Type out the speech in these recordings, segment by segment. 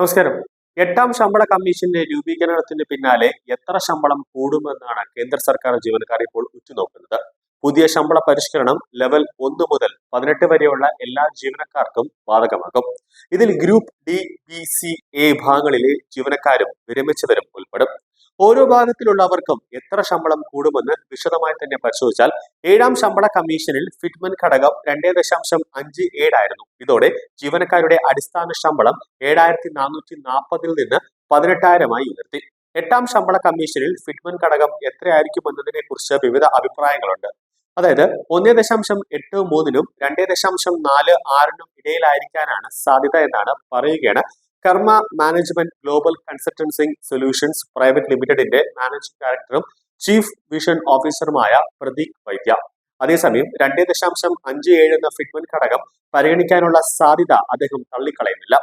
നമസ്കാരം. എട്ടാം ശമ്പള കമ്മീഷന്റെ രൂപീകരണത്തിന് പിന്നാലെ എത്ര ശമ്പളം കൂടുമെന്നാണ് കേന്ദ്ര സർക്കാർ ജീവനക്കാർ ഇപ്പോൾ ഉറ്റുനോക്കുന്നത്. പുതിയ ശമ്പള പരിഷ്കരണം ലെവൽ ഒന്ന് മുതൽ പതിനെട്ട് വരെയുള്ള എല്ലാ ജീവനക്കാർക്കും ബാധകമാകും. ഇതിൽ group D B C A ഭാഗങ്ങളിലെ ജീവനക്കാരും വിരമിച്ചവരും ഓരോ ഭാഗത്തിലുള്ളവർക്കും എത്ര ശമ്പളം കൂടുമെന്ന് വിശദമായി തന്നെ പരിശോധിച്ചാൽ ഏഴാം ശമ്പള കമ്മീഷനിൽ ഫിറ്റ്മെന്റ് ഘടകം രണ്ടേ ദശാംശം അഞ്ച് ഏഴായിരുന്നു ഇതോടെ ജീവനക്കാരുടെ അടിസ്ഥാന ശമ്പളം ഏഴായിരത്തി നാനൂറ്റി നാൽപ്പതിൽ നിന്ന് പതിനെട്ടായിരമായി ഉയർത്തി. എട്ടാം ശമ്പള കമ്മീഷനിൽ ഫിറ്റ്മെന്റ് ഘടകം എത്രയായിരിക്കും എന്നതിനെ കുറിച്ച് വിവിധ അഭിപ്രായങ്ങളുണ്ട്. അതായത് ഒന്നേ ദശാംശം എട്ട് മൂന്നിനും രണ്ടേ ദശാംശം നാല് ആറിനും ഇടയിലായിരിക്കാനാണ് സാധ്യത എന്നാണ് പറയുകയാണ് Karma management global consulting solutions private ലിമിറ്റഡിന്റെ മാനേജിംഗ് ഡയറക്ടറും ചീഫ് വിഷൻ ഓഫീസറുമായ പ്രതീക് വൈദ്യ. അതേസമയം രണ്ടേ ദശാംശം അഞ്ച് ഏഴ് എന്ന ഫിറ്റ്മെന്റ് ഘടകം പരിഗണിക്കാനുള്ള സാധ്യത അദ്ദേഹം തള്ളിക്കളയുന്നില്ല.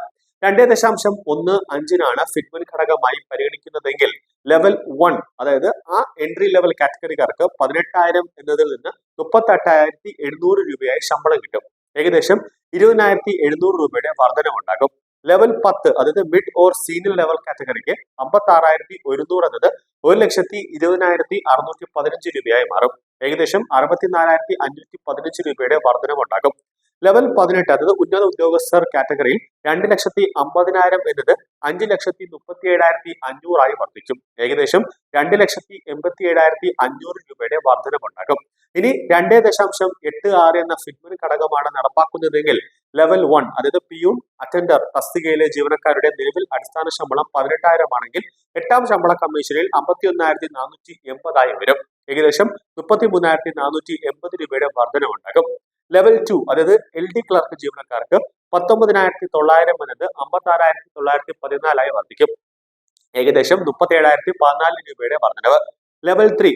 രണ്ടേ ദശാംശം ഒന്ന് അഞ്ചിനാണ് ഫിറ്റ്മെന്റ് ഘടകമായി പരിഗണിക്കുന്നതെങ്കിൽ ലെവൽ വൺ അതായത് ആ എൻട്രി ലെവൽ കാറ്റഗറിക്കാർക്ക് പതിനെട്ടായിരം എന്നതിൽ നിന്ന് മുപ്പത്തെട്ടായിരത്തി എഴുന്നൂറ് രൂപയായി ശമ്പളം കിട്ടും. ഏകദേശം ഇരുപതിനായിരത്തി എഴുന്നൂറ് രൂപയുടെ വർധനമുണ്ടാകും ലെവൽ പത്ത് അതായത് മിഡ് ഓർ സീനിയർ ലെവൽ കാറ്റഗറിക്ക് അമ്പത്തി ആറായിരത്തി ഒരുന്നൂറ് എന്നത് ഒരു ലക്ഷത്തി ഇരുപതിനായിരത്തി അറുന്നൂറ്റി പതിനഞ്ച് രൂപയായി മാറും. ഏകദേശം അറുപത്തിനാലായിരത്തി അഞ്ഞൂറ്റി പതിനഞ്ച് രൂപയുടെ വർധനമുണ്ടാകും ലെവൽ പതിനെട്ട് അതായത് ഉന്നത ഉദ്യോഗസ്ഥർ കാറ്റഗറിയിൽ രണ്ട് ലക്ഷത്തി അമ്പതിനായിരം എന്നത് അഞ്ച് ലക്ഷത്തി മുപ്പത്തി ഏഴായിരത്തി അഞ്ഞൂറായി വർദ്ധിക്കും. ഏകദേശം രണ്ട് ലക്ഷത്തി എൺപത്തി ഏഴായിരത്തി അഞ്ഞൂറ് രൂപയുടെ വർധനമുണ്ടാകും ഇനി രണ്ടേ ദശാംശം എട്ട് ആറ് എന്ന ഫിഗ്മൻ ഘടകമാണ് നടപ്പാക്കുന്നതെങ്കിൽ ലെവൽ വൺ അതായത് പിയൂൺ അറ്റൻഡർ തസ്തികയിലെ ജീവനക്കാരുടെ നിലവിൽ അടിസ്ഥാന ശമ്പളം പതിനെട്ടായിരം ആണെങ്കിൽ എട്ടാം ശമ്പള കമ്മീഷനിൽ അമ്പത്തി ഒന്നായിരത്തി നാനൂറ്റി എൺപതായി വരും ഏകദേശം മുപ്പത്തി മൂന്നായിരത്തി നാനൂറ്റി എൺപത് രൂപയുടെ വർധനമുണ്ടാകും ലെവൽ ടു അതായത് എൽ ഡി ക്ലർക്ക് ജീവനക്കാർക്ക് പത്തൊമ്പതിനായിരത്തി തൊള്ളായിരം എന്നത് അമ്പത്തി ആറായിരത്തി തൊള്ളായിരത്തി പതിനാലായി വർദ്ധിക്കും. ഏകദേശം മുപ്പത്തി ഏഴായിരത്തി പതിനാല് രൂപയുടെ വർധനവ്. ലെവൽ ത്രീ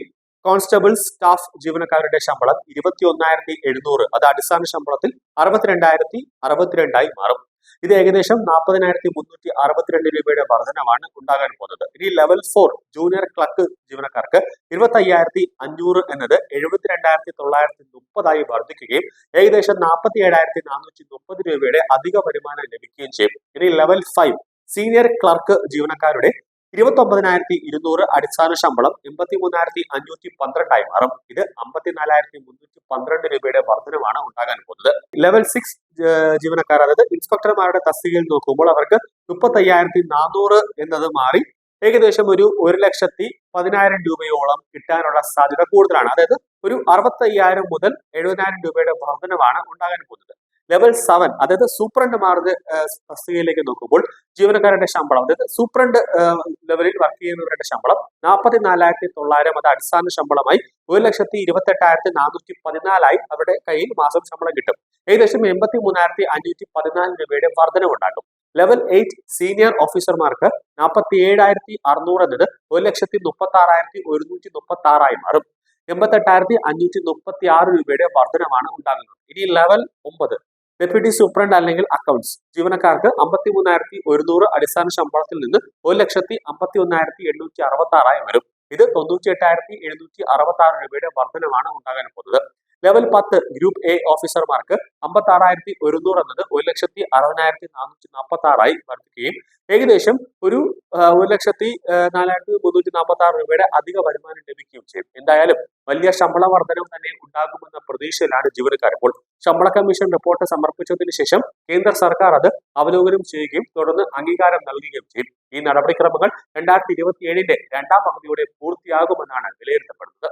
കോൺസ്റ്റബിൾ സ്റ്റാഫ് ജീവനക്കാരുടെ ശമ്പളം ഇരുപത്തി ഒന്നായിരത്തി എഴുന്നൂറ്. അത് അടിസ്ഥാന ശമ്പളത്തിൽ അറുപത്തിരണ്ടായിരത്തി അറുപത്തിരണ്ടായി മാറും. ഇത് ഏകദേശം നാൽപ്പതിനായിരത്തി മുന്നൂറ്റി അറുപത്തിരണ്ട് രൂപയുടെ വർധനമാണ് ഉണ്ടാകാൻ പോകുന്നത്. ഇനി ലെവൽ ഫോർ ജൂനിയർ ക്ലർക്ക് ജീവനക്കാർക്ക് ഇരുപത്തി അയ്യായിരത്തി അഞ്ഞൂറ് എന്നത് എഴുപത്തിരണ്ടായിരത്തി തൊള്ളായിരത്തി മുപ്പതായി വർദ്ധിക്കുകയും ഏകദേശം നാൽപ്പത്തി ഏഴായിരത്തി നാനൂറ്റി മുപ്പത് രൂപയുടെ അധിക വരുമാനം ലഭിക്കുകയും ചെയ്യും. ഇനി ലെവൽ ഫൈവ് സീനിയർ ക്ലർക്ക് ജീവനക്കാരുടെ ഇരുപത്തി ഒമ്പതിനായിരത്തി ഇരുന്നൂറ് അടിസ്ഥാന ശമ്പളം എൺപത്തി മൂന്നായിരത്തി അഞ്ഞൂറ്റി പന്ത്രണ്ടായി മാറും. ഇത് അമ്പത്തിനാലായിരത്തി മുന്നൂറ്റി പന്ത്രണ്ട് രൂപയുടെ വർധനമാണ് ഉണ്ടാകാൻ പോകുന്നത്. ലെവൽ സിക്സ് ജീവനക്കാർ അതായത് ഇൻസ്പെക്ടർമാരുടെ തസ്തികയിൽ നോക്കുമ്പോൾ അവർക്ക് മുപ്പത്തയ്യായിരത്തി നാനൂറ് എന്നത് മാറി ഏകദേശം ഒരു ഒരു ലക്ഷത്തി പതിനായിരം രൂപയോളം കിട്ടാനുള്ള സാധ്യത കൂടുതലാണ്. അതായത് ഒരു അറുപത്തയ്യായിരം മുതൽ എഴുപതിനായിരം രൂപയുടെ വർധനമാണ് ഉണ്ടാകാൻ പോകുന്നത്. ലെവൽ സെവൻ അതായത് സൂപ്രണ്ട് മാർഗ് തസ്തികയിലേക്ക് നോക്കുമ്പോൾ ജീവനക്കാരുടെ ശമ്പളം അതായത് സൂപ്രണ്ട് ലെവലിൽ വർക്ക് ചെയ്യുന്നവരുടെ ശമ്പളം നാൽപ്പത്തി നാലായിരത്തി തൊള്ളായിരം അത് അടിസ്ഥാന ശമ്പളമായി ഒരു ലക്ഷത്തി ഇരുപത്തി എട്ടായിരത്തി നാനൂറ്റി പതിനാലായി അവരുടെ കയ്യിൽ മാസം ശമ്പളം കിട്ടും. ഏകദേശം എൺപത്തി മൂന്നായിരത്തി അഞ്ഞൂറ്റി പതിനാല് രൂപയുടെ വർധനവുണ്ടാകും ലെവൽ എയ്റ്റ് സീനിയർ ഓഫീസർമാർക്ക് നാൽപ്പത്തി ഏഴായിരത്തി അറുന്നൂറ് എന്നത് ഒരു ലക്ഷത്തി മുപ്പത്തി ആറായിരത്തി ഒരുന്നൂറ്റി മുപ്പത്തി ആറായി മാറും. എൺപത്തെട്ടായിരത്തി അഞ്ഞൂറ്റി മുപ്പത്തി ആറ് രൂപയുടെ വർധനമാണ് ഉണ്ടാകുന്നത്. ഇനി ലെവൽ ഒമ്പത് ഡെപ്യൂട്ടി സൂപ്രണ്ട് അല്ലെങ്കിൽ അക്കൗണ്ട്സ്. ജീവനക്കാർക്ക് അമ്പത്തി മൂന്നായിരത്തി ഒരുന്നൂറ് അടിസ്ഥാന ശമ്പളത്തിൽ നിന്ന് ഒരു ലക്ഷത്തി അമ്പത്തി ഒന്നായിരത്തി എണ്ണൂറ്റി അറുപത്തി ആറായി വരും ഇത് തൊണ്ണൂറ്റി എട്ടായിരത്തി എഴുന്നൂറ്റി അറുപത്തി ആറ് രൂപയുടെ വർധനമാണ് ഉണ്ടാകാൻ പോകുന്നത് ലെവൽ പത്ത് ഗ്രൂപ്പ് എ ഓഫീസർമാർക്ക് അമ്പത്തി ആറായിരത്തി ഒരുന്നൂറ് എന്നത് ഒരു ലക്ഷത്തി അറുപതിനായിരത്തി നാനൂറ്റി നാൽപ്പത്തി ആറായി വർദ്ധിക്കുകയും ഏകദേശം ഒരു ഒരു ലക്ഷത്തി നാലായിരത്തി മുന്നൂറ്റി നാൽപ്പത്തി ആറ് രൂപയുടെ അധിക വരുമാനം ലഭിക്കുകയും ചെയ്യും. എന്തായാലും വലിയ ശമ്പള വർധനം തന്നെ ഉണ്ടാകുമെന്ന പ്രതീക്ഷയിലാണ് ജീവനക്കാർ. ഇപ്പോൾ ശമ്പള കമ്മീഷൻ റിപ്പോർട്ട് സമർപ്പിച്ചതിന് ശേഷം കേന്ദ്ര സർക്കാർ അത് അവലോകനം ചെയ്യുകയും തുടർന്ന് അംഗീകാരം നൽകുകയും ചെയ്യും. ഈ നടപടിക്രമങ്ങൾ രണ്ടായിരത്തി ഇരുപത്തി ഏഴിന്റെ രണ്ടാം പകുതിയോടെ പൂർത്തിയാകുമെന്നാണ് വിലയിരുത്തപ്പെടുന്നത്.